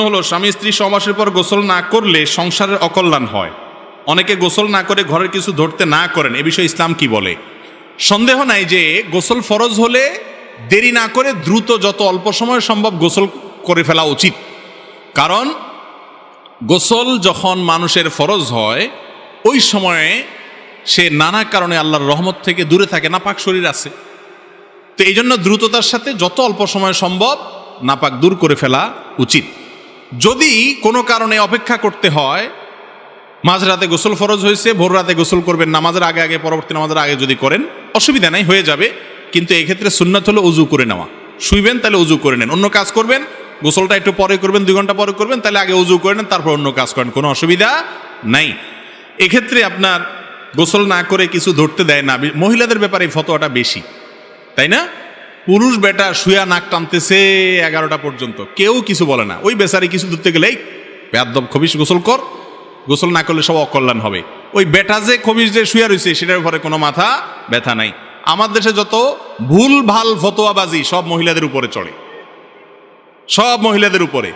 হলো, স্বামী স্ত্রী সমাসের পর গোসল না করলে সংসারের অকল্যাণ হয়। অনেকে গোসল না করে ঘরের কিছু ধরতে না করেন, এ বিষয়ে ইসলাম কি বলে? সন্দেহ নাই যে গোসল ফরজ হলে দেরি না করে দ্রুত যত অল্প সময় সম্ভব গোসল করে ফেলা উচিত। কারণ গোসল যখন মানুষের ফরজ হয়, ওই সময়ে সে নানা কারণে আল্লাহর রহমত থেকে দূরে থাকে, নাপাক শরীর আছে। তো এই জন্য দ্রুততার সাথে যত অল্প সময় সম্ভব নাপাক দূর করে ফেলা উচিত। যদি কোনো কারণে অপেক্ষা করতে হয় মাঝরাতে গোসল ফরজ হয়েছে, ভোর রাতে গোসল করবেন, নামাজের আগে আগে, পরবর্তী নামাজের আগে যদি করেন, অসুবিধা নাই, হয়ে যাবে। কিন্তু এক্ষেত্রে ক্ষেত্রে সুন্নাত হলো উজু করে নেওয়া। শুইবেন, তাহলে উজু করে নেন। অন্য কাজ করবেন, গোসলটা একটু পরে করবেন, দুই ঘণ্টা পরে করবেন, তাহলে আগে উজু করে নেন, তারপর অন্য কাজ করেন। কোনো অসুবিধা নাই। এক্ষেত্রে আপনার গোসল না করে কিছু ধরতে দেয় না। মহিলাদের ব্যাপারে ফতোয়াটা বেশি। তাই না? পুরুষ বেটা শুয়া নাক টানতেছে এগারোটা পর্যন্ত। কেউ কিছু বলে না। ওই বেচারি কিছু ধরতে গেলেই বেদব খবিস গোসল কর। গোসল না করলে সব অকল্যাণ হবে। ওই বেটা যে খবিস যে শুয়া রয়েছে সেটার উপরে কোনো মাথা ব্যথা নাই। আমার দেশে যত ভুল ভালো ফতোয়াবাজি সব মহিলাদের উপরে চড়ে সব মহিলাদের উপরে।